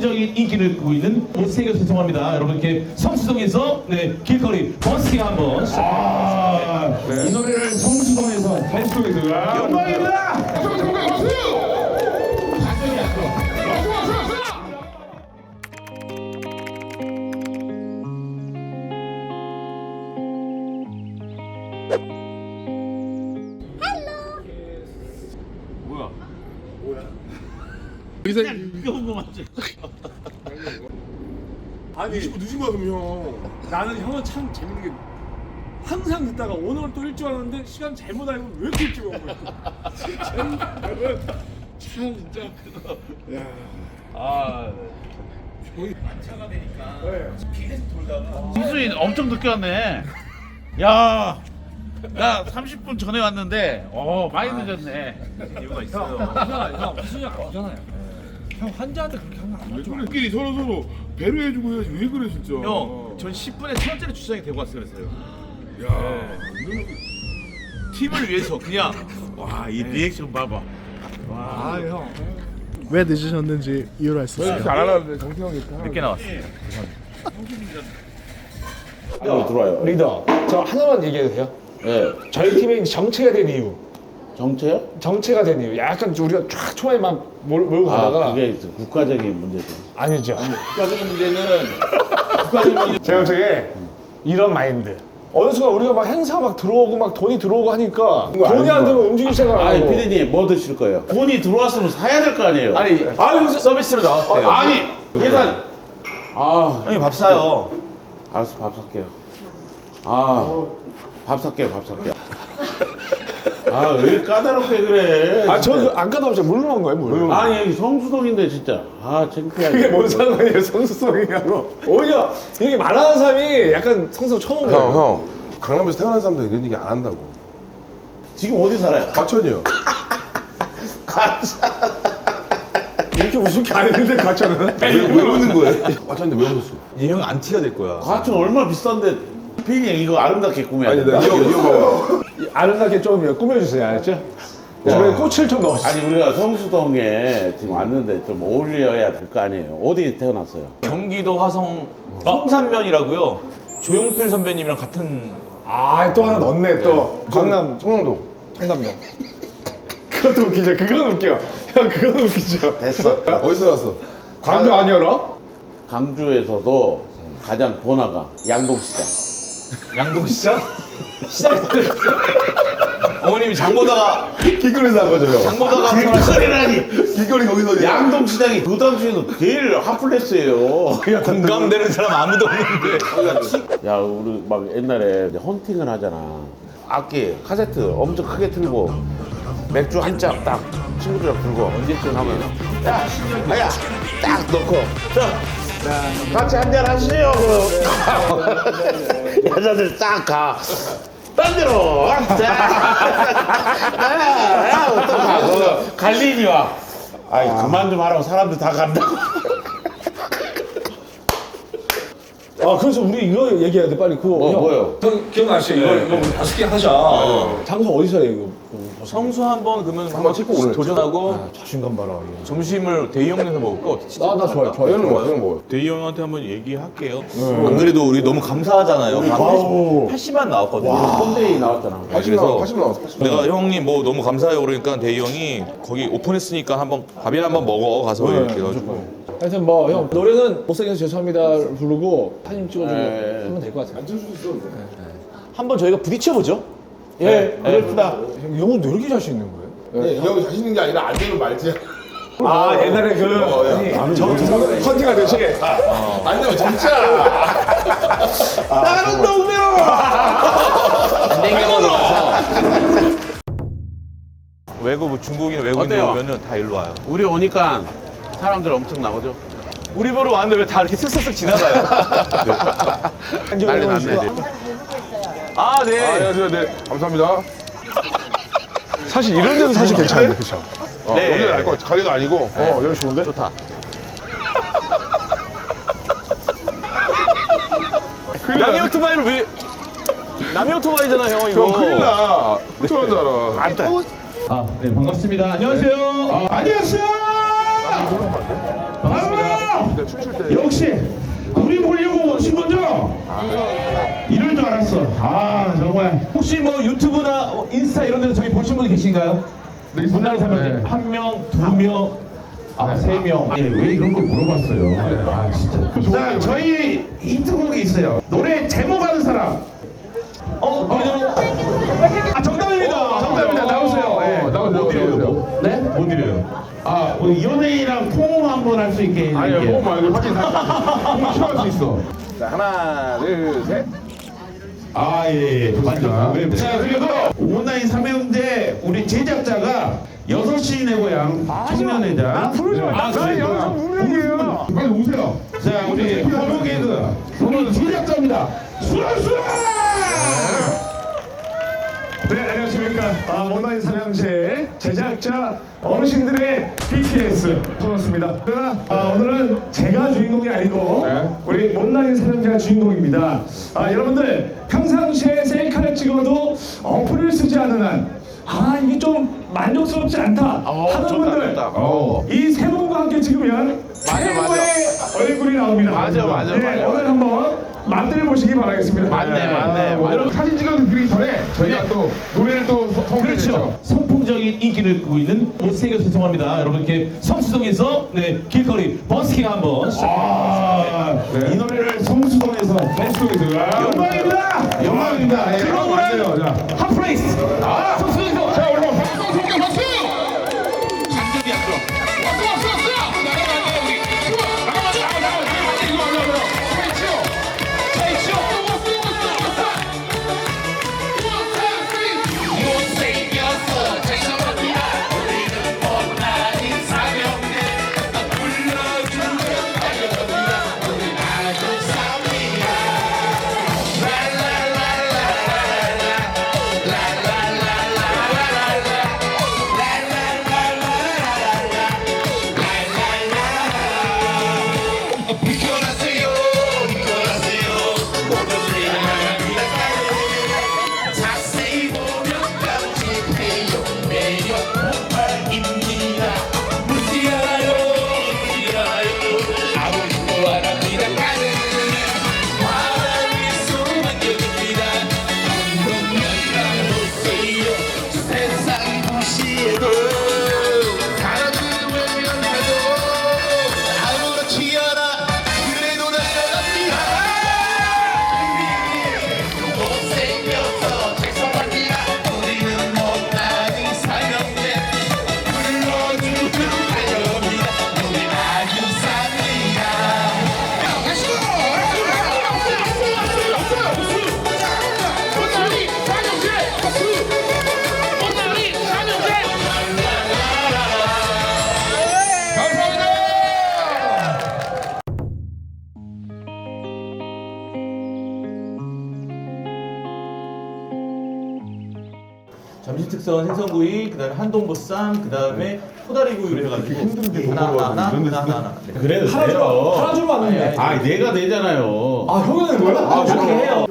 선풍적인 인기를 끌고 있는 세계 죄송합니다. 여러분 이렇게 성수동에서 네 길거리 버스킹 한번 아, 이 노래를 성수동에서 성수동에서 영광입니다. 박수 박수 박수 아니 늦은 거야 그럼 형. 나는 형은 참 재밌는 게 항상 듣다가 오늘 또 일찍 왔는데 시간 잘못 알고 왜 이렇게 일찍 온 거야? 진짜 나는 참 진짜 승수이 엄청 늦게 왔네. 야, 나 30분 전에 왔는데, 어 많이 늦었네. 이유가 있어요. 형 무슨 약 없잖아요 형 환자한테 그렇게 하면 안 맞죠 우리끼리 서로 서로 배려해주고 해야지 왜 그래 진짜 형, 전 10분에 천 원짜리 주차장에 대고 왔어요, 그랬어요. 야 팀을 위해서 그냥 와 이 리액션 봐봐. 아 형 왜 늦으셨는지 이유를 알 수 있어요. 안 하려는데 정태 형이 이렇게 늦게 나왔어. 들어와요. 리더, 저 하나만 얘기해도 돼요? 예. 저희 팀이 정체가 된 이유. 정체요? 정체가 된 이유. 약간 우리가 쫙 초반에 막 몰, 몰고 가다가 아, 그게. 국가적인 문제죠. 아니죠. 국가적인 문제는 국가적인 문제. 제가 저게 이런 마인드. 어느 순간 우리가 막 행사 막 들어오고 막 돈이 들어오고 하니까 돈이 안 들면 움직일 생각 안 아니, 하고. 피디님 뭐 드실 거예요? 돈이 들어왔으면 사야 될 거 아니에요? 아니, 아니 서비스로 나왔대요. 아니, 계산. 아, 형님 밥 사요. 알았어, 밥 살게요. 아, 밥 살게요, 밥 살게요. 아, 왜 까다롭게 그래? 아, 저안 까다롭죠. 물로 나온 거예요, 물. 아니, 여기 성수동인데, 진짜. 아, 창피하게. 그게 뭔 상관이에요, 성수성이하고. 오히려 이게 말하는 사람이 약간 성수 처음 온 거예요. 형, 형. 강남에서 태어난 사람들 이런 얘기 안 한다고. 지금 어디 살아요? 과천이요. 이렇게 웃을 게 아닌데, 가짜는. 왜, 왜 웃는 거예요? 과천인데 왜 웃었어? 이형 안티가 될 거야. 과천 얼마 비싼데, 피디님 이거 아름답게 꾸며야 아니, 돼. 나 이거, 이거 봐봐. 아름답게 좀 꾸며주세요, 알았죠? 주변에 꽃을 좀 넣어주세요. 아니 우리가 성수동에 지금 왔는데 좀 어울려야 될 거 아니에요. 어디 태어났어요? 경기도 화성 성산면이라고요. 조용필 선배님이랑 같은 아, 또 하나 넣네, 또. 강남, 청량동. 청담동. 그것도 웃기죠. 그건 웃겨. 형, 그건 웃기죠. 됐어. 어디서 나왔어? 광주 아니어라? 강주에서도 가장 번화가 양동시장. 양동 시장 시장 어머님이 장 보다가 길거리에서 한 거죠, 형. 장 보다가 길거리라니. 길거리 거기서. 양동 시장이 그 당시에는 제일 핫플레스예요. 공감되는 사람 아무도 없는데 야 우리 막 옛날에 이제 헌팅을 하잖아. 악기 카세트 엄청 크게 틀고 맥주 한 잔 딱 친구들이랑 들고 언제쯤 하면 야, 아야 딱 넣고 자 같이 한잔 하시죠. 그럼 여자들 딱 가. 딴 데로 야또 가고 갈리니 와. 아이 그만 좀 하라고 사람들 다 간다고. 아, 그래서 우리 이거 얘기해야 돼, 빨리. 그거. 뭐 형, 뭐요? 형 기억나시죠? 이거 이거 우리 다섯 개 하자 장소 어디서 해, 이거? 성수 한번 그러면 한번 찍고 오늘 도전하고 자신감 봐라. 이거. 점심을 대희 형네서 먹을까 어떻게 나, 나 좋아요, 좋아요. 형은 뭐, 형은 뭐. 대희 형한테 한번 얘기할게요. 안 그래도 우리 너무 감사하잖아요. 80만 나왔거든요. 꼰대이 나왔잖아. 80 나왔어, 80 나왔어, 80 내가 형님 뭐 너무 감사해요 그러니까 대희 형이 거기 오픈했으니까 한번 밥이나 한번 먹어 가서 이렇게 해가지고 하여튼 뭐, 형, 노래는 못생겨서 죄송합니다 부르고 사진 찍어주고 네. 하면 될 것 같아요. 한번 저희가 부딪혀 보죠. 예, 그렇구나. 형은 왜 이렇게 자신 있는 거예요? 네, 형이 자신 있는 게 아니라 안 되면 말지. 아, 옛날에 그, 아니, 저, 헌팅하듯이. 안 되면 진짜. 나가는 동네로! 땡겨서 들어가서 외국 뭐 중국인 외국인 어때요? 오면은 다 일로 와요. 우리 오니까 사람들 엄청 나오죠? 우리 보러 왔는데 왜 다 이렇게 슥슥슥 지나가요? 난리 났네. 이제. 아 네. 아, 네, 네. 감사합니다. 사실 이런 데는 사실 괜찮은데, 그쵸? 어, 네. 여기는 알것 같아. 가게가 아니고. 어, 여기 좋은데? 좋다. 남이 오토바이를 왜? 남이 오토바이잖아 형 이거. 형, 큰일 나. 어떡하는 줄 알아. 안 돼. 아, 네, 반갑습니다. 안녕하세요. 안녕하세요. 반 갑습니다. 춤출 때. 역시 우리 보려고 오신 거죠? 이럴 줄 알았어. 아 정말. 혹시 뭐 유튜브나 인스타 이런 데서 저희 보신 분 계신가요? 문화의 사람 한 명, 두 명, 아, 세 명. 예, 왜 이런 걸 물어봤어요? 아, 진짜. 자, 저희 힌트곡이 있어요. 노래 제목 아는 사람. 어, 제목. 아, 정답입니다. 정답입니다. 나오세요. 예. 나오세요, 못 드려요. 네? 못 드려요. 아, 우리 연예인이랑 포옹 한번 할 수 있게 아니요, 해드릴게요. 그거 말고 확인 다 취할 수 있어. 자, 하나, 둘, 셋. 아, 예, 예. 맞죠. 네. 자, 그리고 온라인 삼형제 우리 제작자가 6시 내 고향 청년회장. 부르지 마. 아, 나 그래요? 여기서 운명이에요. 빨리 오세요. 자, 우리 허브 개그. 오늘 제작자입니다. 수고하셨습니다! 네, 안녕하십니까. 아, 온라인 사냥제 제작자 어르신들의 BTS. 그러나 아, 오늘은 제가 주인공이 아니고 우리 온라인 사냥제가 주인공입니다. 아, 여러분들 평상시에 셀카를 찍어도 어플을 쓰지 않는 한 아, 이게 좀 만족스럽지 않다 하는 분들 어. 이 세 분과 함께 찍으면 최고의 얼굴이 나옵니다. 맞아, 맞아, 네, 맞아. 오늘 한번 맛들 보시기 바라겠습니다. 맞네, 맞네. 여러분 사진 찍어드리기 전에 저희가 또 노래를 또 성- 그렇죠. 성공했죠. 선풍적 인 인기를 끌고 있는 못세게 죄송합니다. 여러분 이렇게 성수동에서 네, 길거리 버스킹 한번 시작해보겠습니다. 네. 이 노래를 성수동에서 성수동에서. 영광입니다. 영광입니다. 예, 들어오는 맞아요. 자. 핫플레이스. 아, 점심특선 생선구이, 그다음에 한동보쌈, 그다음에 소다리구이를 해가지고 하나 하나 하나 하나 하나 하나. 네. 그래도 하나 하나 주면 안 되네. 아 내가 내잖아요. 아, 형이 하는 거야? 아, 그렇게 해요.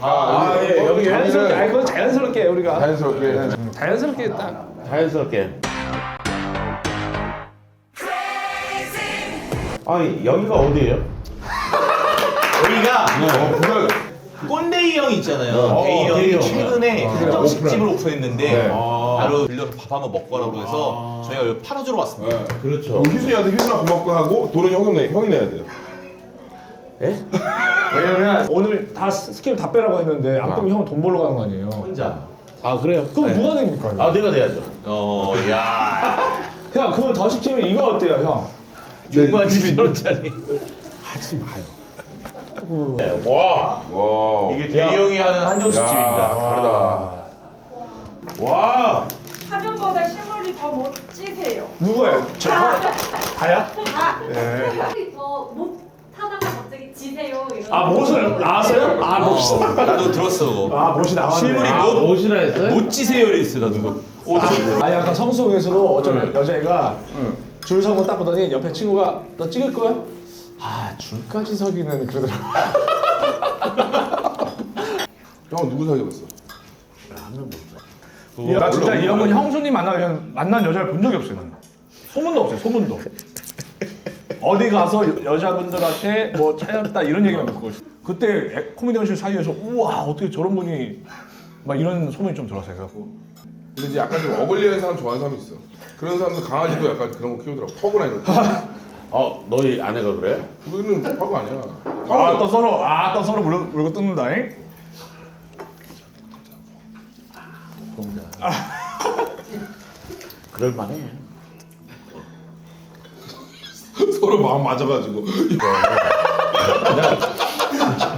아, 아, 예, 여기 자연스럽게, 아. 그건 자연스럽게 우리가 자연스럽게. 자연스럽게 딱. 자연스럽게. 아 여기가 어디예요? 여기가 어, 대이 형 있잖아요. 어, 대이 형이 대이 형. 최근에 한정식집을 오픈했는데 네. 바로 들려서 밥 한번 먹고 가라고 해서 저희가 여기 팔아주러 왔습니다. 그렇죠. 희순이한테 희순아 고맙고 하고 돈은 형이 내, 형이 내야 돼요. 왜냐면 오늘 다 스- 스케줄 다 빼라고 했는데 안 빼면 형은 돈 벌러 가는 거 아니에요? 혼자. 아 그래요? 그럼 누가 됩니까? 이거? 아 내가 내야죠. 어, 야. 형, 그걸 더 시키면 이거 어때요, 형? 네. 6만 7천 원짜리. 와. 이게 대이 형이 하는 한정식집입니다. 다르다. 와. 화면보다 실물이 더 멋지세요. 누구예요? 저, 다야? 아, 네. 실물이 더 못하다가 갑자기 지세요. 이런. 아, 못을 나왔어요? 아, 못이. 나도 들었어. 그거. 아, 못이 나왔네. 실물이 아, 뭐 옷이라 했어요? 못 지세요 이랬어 나도. 오, 저- 아, 약간 성수동에서도 어떤 여자애가 줄 서고 딱 보더니 옆에 친구가 너 찍을 거야? 아, 줄까지 서기는 그러더라고. 형 누구 사귀었어? 나 진짜 이 형은 형수님 만나면 만난 여자를 본 적이 없어요. 나는. 소문도 없어요, 소문도. 어디 가서 여- 여자분들한테 뭐 차였다 이런 얘기만 듣고 있어요. 그때 에- 코미디언실 사이에서 우와 어떻게 저런 분이 막 이런 소문이 좀 들었어요. 그래갖고 근데 이제 약간 좀 어글리한 사람 좋아하는 사람이 있어. 그런 사람들 강아지도 약간 그런 거 키우더라고. 퍼그나 이런 거. 어 너희 아내가 그래? 그거는 퍼그 아니야. 아 또 서로 아 또 서로 물고, 물고 뜯는다잉. 그럴만해. 서로 마음 맞아가지고.